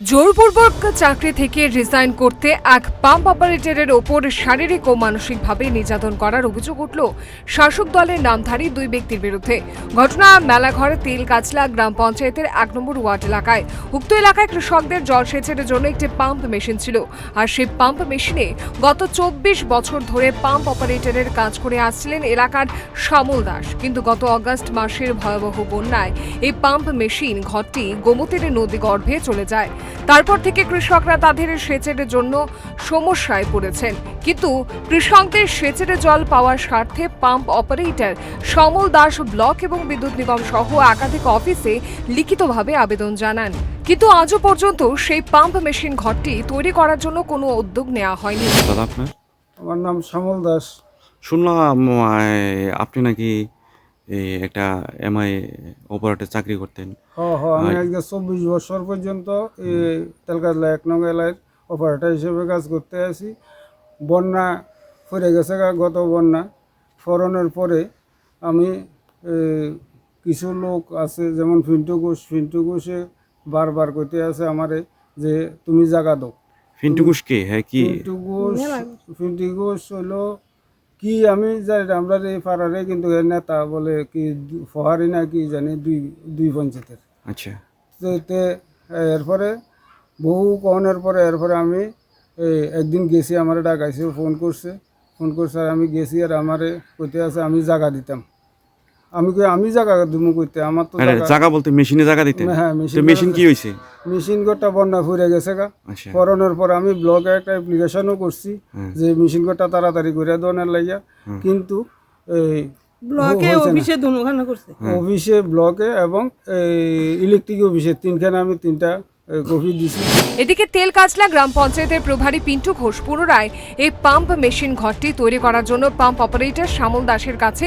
জোরপূর্বক চাকরি থেকে রিজাইন করতে এক পাম্প অপারেটরের ওপর শারীরিক ও মানসিকভাবে নির্যাতন করার অভিযোগ উঠল। শাসক দলের নামধারী দুই ব্যক্তির বিরুদ্ধে। ঘটনা মেলাঘর তেল কাচলা গ্রাম পঞ্চায়েতের এক নম্বর ওয়ার্ড এলাকায়। উক্ত এলাকায় কৃষকদের জলসেচের জন্য একটি পাম্প মেশিন ছিল। আর সেই পাম্প মেশিনে গত চব্বিশ বছর ধরে পাম্প অপারেটরের কাজ করে আসছিলেন এলাকার শ্যামল দাস। কিন্তু গত অগস্ট মাসের ভয়াবহ বন্যায় এই পাম্প মেশিন ঘরটি গোমতীর নদী গর্ভে চলে যায়। তারপর থেকে কৃষকরা তাদের সেচের জন্য সমস্যায় পড়েছেন। কিন্তু কৃষকদের সেচের জল পাওয়ার স্বার্থে পাম্প অপারেটর সমল দাস ব্লক এবং বিদ্যুৎ নিগম সহ একাধিক অফিসে লিখিতভাবে আবেদন জানান। কিন্তু আজও পর্যন্ত সেই পাম্প মেশিন ঘরটি তৈরি করার জন্য কোনো উদ্যোগ নেওয়া হয়নি। দাদা আপনার? আমার নাম শ্যামল দাস। শুনলাম আপনি নাকি এই একটা এমআই অপারেটর চাকরি করতেন। আমি। আজকে চব্বিশ বছর পর্যন্ত এই তেলকাতলা এক নং এলাকায় অপারেটর হিসেবে কাজ করতে আছি। বন্যা ফুরে গেছে গত বন্যা ফরনের পরে আমি কিছু লোক আছে যেমন ফিন্টু ঘোষ। ফিন্টু ঘোষে বারবার করতে আছে আমারে যে তুমি জায়গা দাও। ফিন্টু ঘোষ কে হ্যাঁ কি? ফিন্টু ঘোষ ফিন্টু ঘোষ হলো কি আমি যাই আমরা এই পাড়ারে কিন্তু এর নেতা বলে কি ফহারি না কি জানি দুই দুই পঞ্চায়েতের। আচ্ছা। তো তে এরপরে বহু কহনের পরে এরপরে আমি এই একদিন গেছি আমার ডাকাইছে ফোন করছে। ফোন করছে আর আমি গেছি আর আমারে কইতে আছে আমি জায়গা দিতাম। আমি কই আমি জায়গা দিমু কইতে আমার তো জায়গা- জায়গা বলতে মেশিনে জায়গা দিতেন হ্যাঁ তো মেশিন মেশিন কি হয়েছে মেশিন গোটা বন্যা ফুরে গেছে গা। আচ্ছা। করোনার পর আমি ব্লগে একটা অ্যাপ্লিকেশনও করছি যে মেশিন কোটা তাড়াতাড়ি করে দেওয়ার লাইয়া কিন্তু এই ব্লকে অফিসে দুখানে করছে। অফিসে ব্লকে এবং ইলেকট্রিক অফিসে তিনখানে আমি তিনটা কপি দিছি এদিকে তেলকাচলা গ্রাম পঞ্চায়েতের প্রভারী পিন্টু ঘোষ পুনরায় এই পাম্প মেশিন ঘরটি তৈরি করার জন্য পাম্প অপারেটর শ্যামল দাসের কাছে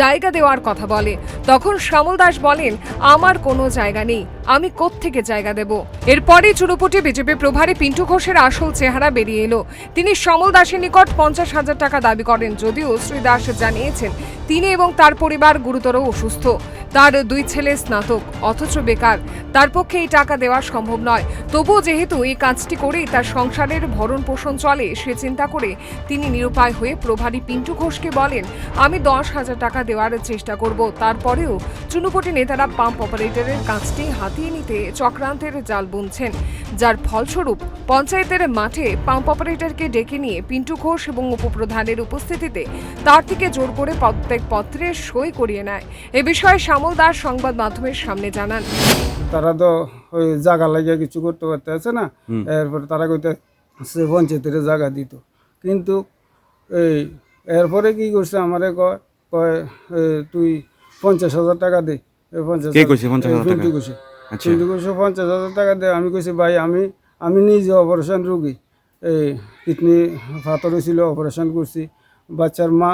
জায়গা দেওয়ার কথা বলে। তখন শ্যামল দাস বলেন, আমার কোনো জায়গা নেই, আমি কোত্থেকে জায়গা দেব? এরপরই চুরুপুটি বিজেপি প্রভারী পিন্টু ঘোষের আসল চেহারা বেরিয়ে এলো। তিনি শ্যামল দাসের নিকট পঞ্চাশ হাজার টাকা দাবি করেন, যদিও শ্রী দাস জানিয়েছেন, তিনি এবং তার পরিবার গুরুতর অসুস্থ। তার দুই ছেলে স্নাতক, অথচ বেকার। তার পক্ষে এই টাকা দেওয়া সম্ভব নয়। তবুও যেহেতু এই কাজটি করেই তার সংসারের ভরণ পোষণ চলে, সে চিন্তা করে তিনি নিরুপায় হয়ে প্রভারী পিন্টু ঘোষকে বলেন, আমি দশ হাজার টাকা দেওয়ার চেষ্টা করব। তারপরেও চুনুপটি নেতারা পাম্প অপারেটরের কাজটি হাতিয়ে নিতে চক্রান্তের জাল বুনছেন। যার ফলস্বরূপ পঞ্চায়েতের মাঠে পাম্প অপারেটরকে ডেকে নিয়ে পিন্টু ঘোষ এবং উপপ্রধানের উপস্থিতিতে তার থেকে জোর করে প্রত্যেক পত্রে সই করিয়ে নেয়। এ বিষয়ে শ্যামল দাস সংবাদ মাধ্যমের সামনে জানান। তারা তো ওই জায়গা লাগিয়ে কিছু করতে পারতে আছে না। এরপরে তারা কইতে সে পঞ্চায়েতের জায়গা দিত। কিন্তু এই এরপরে কি করছে আমারে কয় কয় তুই পঞ্চাশ হাজার টাকা দে। পঞ্চাশ কে কইছে 50,000 কইছে। আচ্ছা। পঞ্চাশ হাজার টাকা দে। আমি কইছি ভাই আমি আমি নিজে অপারেশন রুগী। এই কিডনি ফাতর হয়েছিল অপারেশন করছি। বাচ্চার মা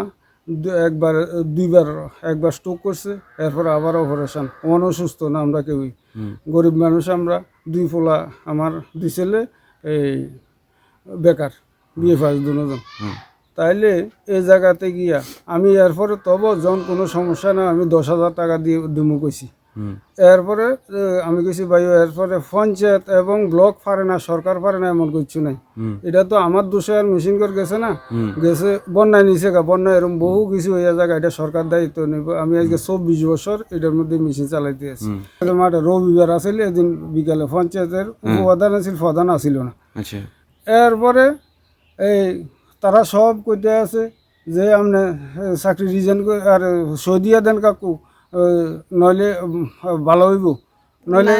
একবার দুইবার একবার স্ট্রোক করছে এরপর আবার অপারেশন অমন অসুস্থ না আমরা কেউই। গরিব মানুষ আমরা দুই ফোলা আমার দুই ছেলে এই বেকার বিয়ে ফাঁস দুজন। তাইলে এই জায়গাতে গিয়া আমি এরপরে তবু যখন কোনো সমস্যা না আমি দশ হাজার টাকা দিয়ে দিমু কইছি। এরপরে আমি কইছি ভাই এরপরে পঞ্চায়েত এবং ব্লক পারে না সরকার পারে না এমন কিছু নাই। এটা তো আমার দোষে আর মেশিন করে গেছে না। গেছে বন্যায় নিচে গা বন্যায় এরকম বহু কিছু হয়ে জায়গা এটা সরকার দায়িত্ব নেব। আমি আজকে চব্বিশ বছর এটার মধ্যে মেশিন চালাইতে আছি। মাঠে রবিবার আসলে এদিন বিকালে পঞ্চায়েতের উপপ্রধান আছিল প্রধান আসিল না। আচ্ছা। এরপরে এই তারা সব কইতে আছে যে আপনি চাকরি রিজাইন আর সই দিয়া দেন কাকু। নইলে ভালো হইব। নইলে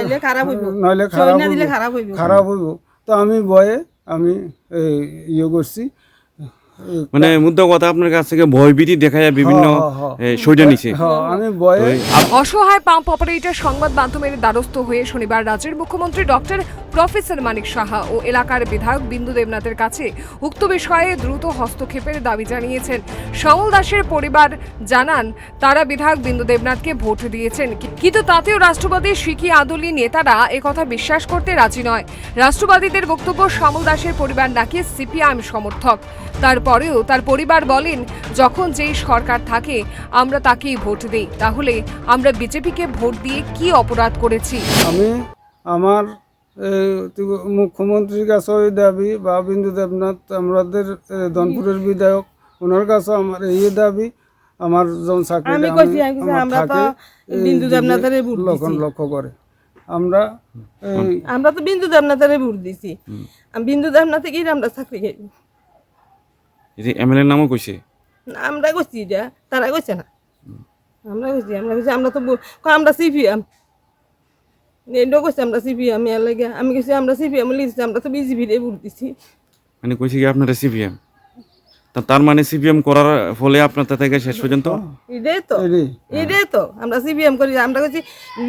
নইলে খারাপ হইব। খারাপ হইব। তো আমি বয়ে আমি ইয়ে করছি। মানে মুদ্রা কথা আপনার কাছ থেকে ভয়ভীতি দেখা যায় বিভিন্ন হ, হ, হ। সইটা নিছে হ্যাঁ অসহায় পাম্প অপারেটর সংবাদ মাধ্যমের দ্বারস্থ হয়ে শনিবার রাজ্যের মুখ্যমন্ত্রী ডক্টর প্রফেসর মানিক সাহা ও এলাকার বিধায়ক বিন্দু দেবনাথের কাছে উক্ত বিষয়ে দ্রুত হস্তক্ষেপের দাবি জানিয়েছেন। শ্যামল দাসের পরিবার জানান তারা বিধায়ক বিন্দু দেবনাথকে ভোট দিয়েছেন। কিন্তু তাতেও রাষ্ট্রবাদী শিখি আদলি নেতারা একথা বিশ্বাস করতে রাজি নয়। রাষ্ট্রবাদীদের বক্তব্য শ্যামল দাসের পরিবার নাকি সিপিআইএম সমর্থক? তারপরেও তার পরিবার বলেন যখন যেই সরকার থাকে আমরা তাকেই ভোট দিই। তাহলে আমরা বিজেপিকে ভোট দিয়ে কি অপরাধ করেছি? আমি আমার এই মুখ্যমন্ত্রীর কাছে ওই দাবি বা বিন্দু দেবনাথ আমাদের ধনপুরের বিধায়ক ওনার কাছে আমার এই দাবি। আমার যখন চাকরি আমরা তো বিন্দু দেবনাথের লক্ষ্য করে। আমরা আমরা তো বিন্দু দেবনাথের ভোট দিছি। বিন্দু দেবনাথে কি আমরা চাকরি খাই। এই যে এমএলএর নামও কইছে? আমরা কইছি এটা তারা কইছে না। আমরা কইছি আমরা কইছি আমরা তো আমরা সিপিএম। এটাও কইছে আমরা সিপিএম এর লাগে। আমি কইছি আমরা সিপিএম লিখছি আমরা তো বিজেপি রে ভোট দিছি। মানে কইছে কি আপনারা সিপিএম? তা তার মানে সিপিএম করার ফলে আপনার তা থেকে শেষ পর্যন্ত? এটাই তো। এটাই এটাই তো। আমরা সিপিএম করি আমরা কইছি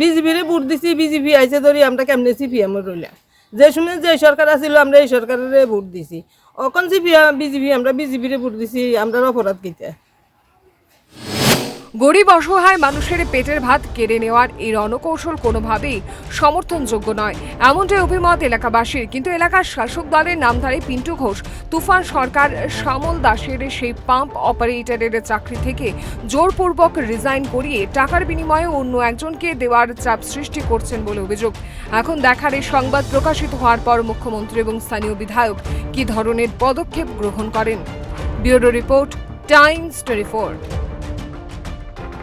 বিজেপি রে ভোট দিছি বিজেপি আইছে ধরি আমরা কেমনে সিপিএম রইলাম? যে সময় যে সরকার আছিল আমরা এই সরকারের ভোট দিছি। অকন বিজেপি আমরা বিজেপির ভোট দিছি আমরা অপরাধ কিতা? গরিব অসহায় মানুষের পেটের ভাত কেড়ে নেওয়ার এই রণকৌশল কোনোভাবেই সমর্থনযোগ্য নয়। এমনটাই অভিমত এলাকাবাসীর। কিন্তু এলাকার শাসক দলের নামধারী পিন্টু ঘোষ, তুফান সরকার, শ্যামল দাসের সেই পাম্প অপারেটরের চাকরি থেকে জোরপূর্বক রিজাইন করিয়ে টাকার বিনিময়ে অন্য একজনকে দেওয়ার চাপ সৃষ্টি করছেন বলে অভিযোগ। এখন দেখার এই সংবাদ প্রকাশিত হওয়ার পর মুখ্যমন্ত্রী এবং স্থানীয় বিধায়ক কী ধরনের পদক্ষেপ গ্রহণ করেন? Bureau report, Times twenty